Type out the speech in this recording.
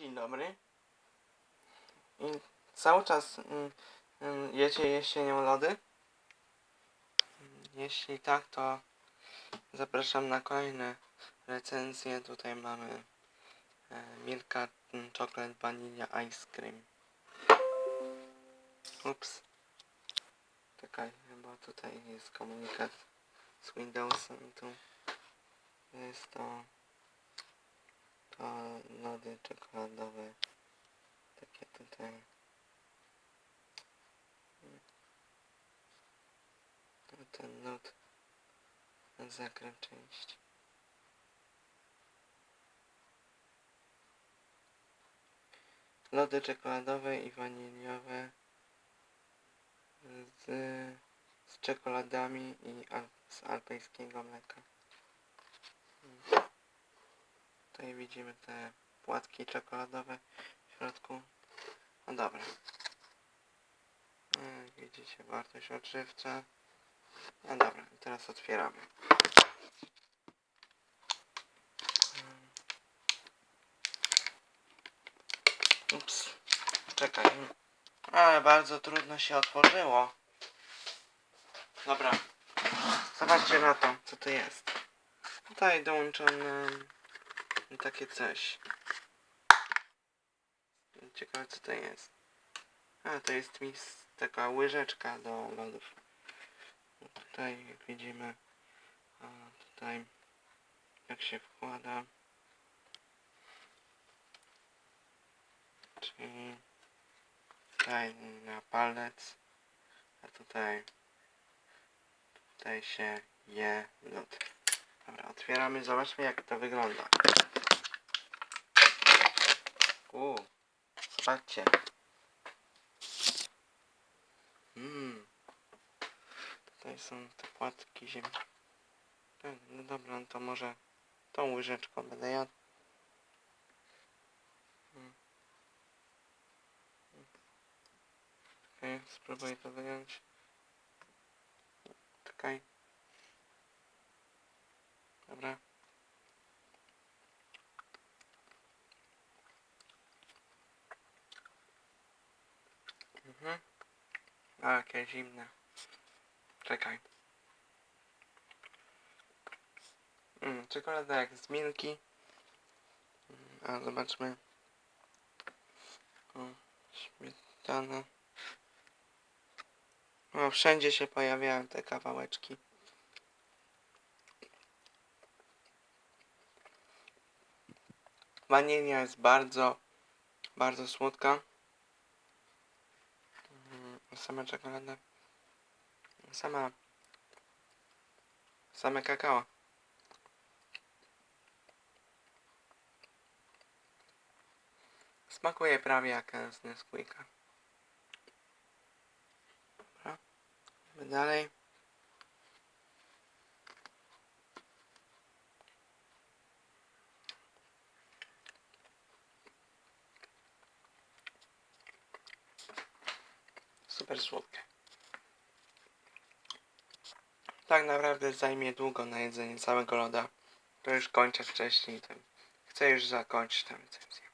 Dzień dobry. I cały czas mm, mm, jecie jesienią lody? Mm, Jeśli tak, to zapraszam na kolejne recenzje. Tutaj mamy e, Milka Chocolate Vanilla Ice Cream. Ups. Czekaj, bo tutaj jest komunikat z Windowsem. Tu jest to lody czekoladowe. Takie tutaj. To ten lód zakręt część lody czekoladowe i waniliowe z, z czekoladami i al, z alpejskiego mleka. Tutaj widzimy te płatki czekoladowe w środku. No dobra. Jak widzicie, wartość odżywcza. No dobra, teraz otwieramy. Ups, czekaj. Ale bardzo trudno się otworzyło. Dobra. Zobaczcie na to, co to jest. Tutaj dołączone takie coś. Ciekawe co to jest. A to jest mi taka łyżeczka do lodów. Tutaj jak widzimy, tutaj jak się wkłada. Czyli tutaj na palec, a tutaj tutaj się je lód. Dobra, otwieramy, zobaczmy jak to wygląda. Zobaczcie. Mmm. Tutaj są te płatki ziem. Tak, No dobra, no to może tą łyżeczką będę jadł. Mm. Czekaj, spróbuję to wyjąć. Czekaj. Dobra. Mhm. A, jakie zimne. Czekaj. Mm, czekolada jak z Milki. Mm, A, zobaczmy. O, śmietana. O, wszędzie się pojawiają te kawałeczki. Wanilia jest bardzo, bardzo słodka. Sama czekolada. Sama. Same kakao. Smakuje prawie jak z Nesquika. Dobra. Idziemy dalej. Super słodkie. Tak naprawdę zajmie długo na jedzenie całego loda. To już kończę wcześniej. Ten. Chcę już zakończyć ten. ten.